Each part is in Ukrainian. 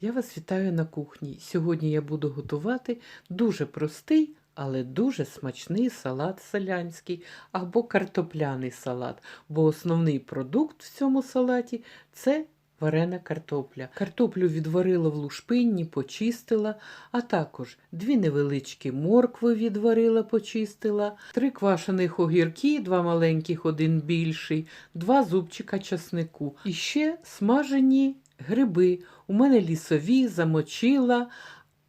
Я вас вітаю на кухні. Сьогодні я буду готувати дуже простий, але дуже смачний салат селянський або картопляний салат, бо основний продукт в цьому салаті це варена картопля. Картоплю відварила в лушпинні, почистила, а також дві невеличкі моркви відварила, почистила, три квашених огірки, два маленьких, один більший, два зубчика часнику. І ще смажені гриби. У мене лісові замочила,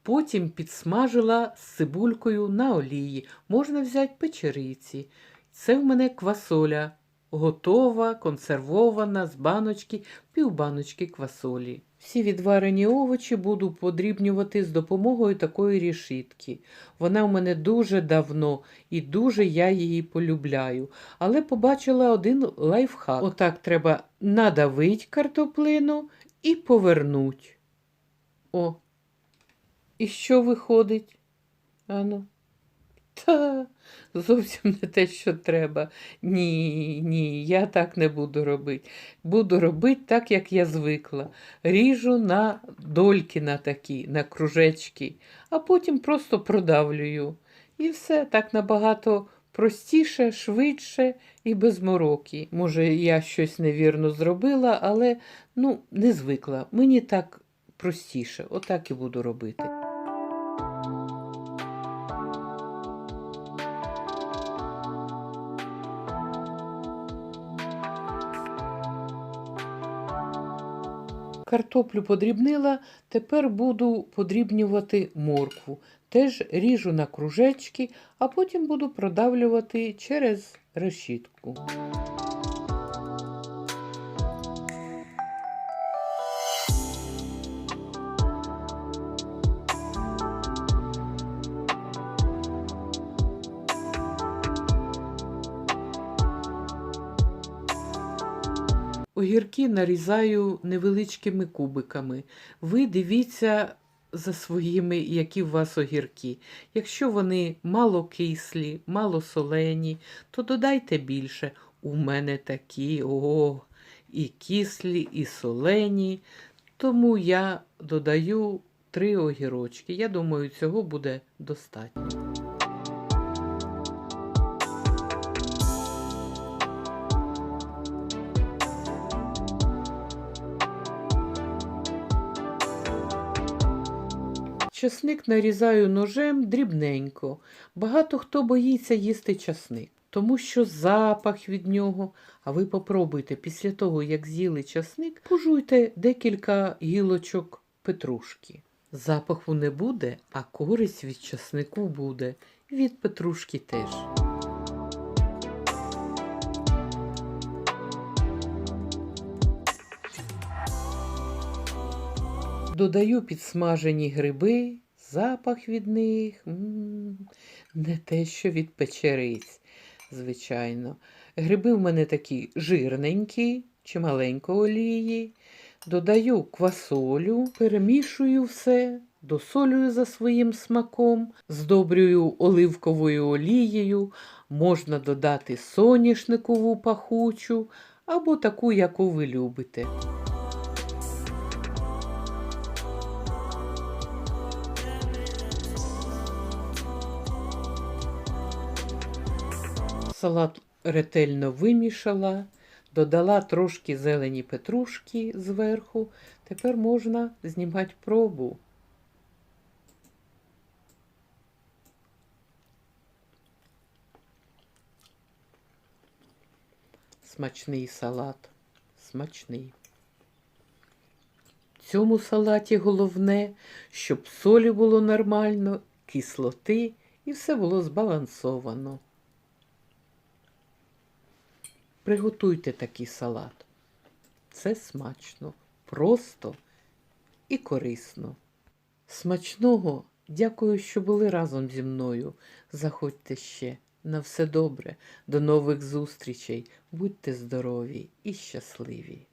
потім підсмажила з цибулькою на олії. Можна взяти печериці. Це в мене квасоля. Готова, консервована з баночки, півбаночки квасолі. Всі відварені овочі буду подрібнювати з допомогою такої рішітки. Вона в мене дуже давно і дуже я її полюбляю. Але побачила один лайфхак. Отак треба надавити картоплину і повернуть. О. І що виходить? Ану. Та зовсім не те, що треба. Ні, ні, я так не буду робити. Буду робити так, як я звикла. Ріжу на дольки на такі, на кружечки, а потім просто продавлюю. І все так набагато простіше, швидше і без мороки. Може, я щось невірно зробила, але ну, не звикла. Мені так простіше. Отак і буду робити. Картоплю подрібнила, тепер буду подрібнювати моркву. Теж ріжу на кружечки, а потім буду продавлювати через решітку. Огірки нарізаю невеличкими кубиками. Ви дивіться за своїми, які у вас огірки. Якщо вони мало кислі, мало солені, то додайте більше. У мене такі о, і кислі, і солені. Тому я додаю три огірочки. Я думаю, цього буде достатньо. Часник нарізаю ножем дрібненько. Багато хто боїться їсти часник, тому що запах від нього. А ви попробуйте після того, як з'їли часник, пожуйте декілька гілочок петрушки. Запаху не буде, а користь від часнику буде. Від петрушки теж. Додаю підсмажені гриби, запах від них м не те, що від печериць, звичайно. Гриби в мене такі жирненькі, чималенько олії. Додаю квасолю, перемішую все, досолюю за своїм смаком, здобрюю оливковою олією, можна додати соняшникову пахучу або таку, яку ви любите. Салат ретельно вимішала, додала трошки зелені петрушки зверху. Тепер можна знімати пробу. Смачний салат. Смачний. В цьому салаті головне, щоб солі було нормально, кислоти і все було збалансовано. Приготуйте такий салат. Це смачно, просто і корисно. Смачного, дякую, що були разом зі мною. Заходьте ще. На все добре. До нових зустрічей. Будьте здорові і щасливі!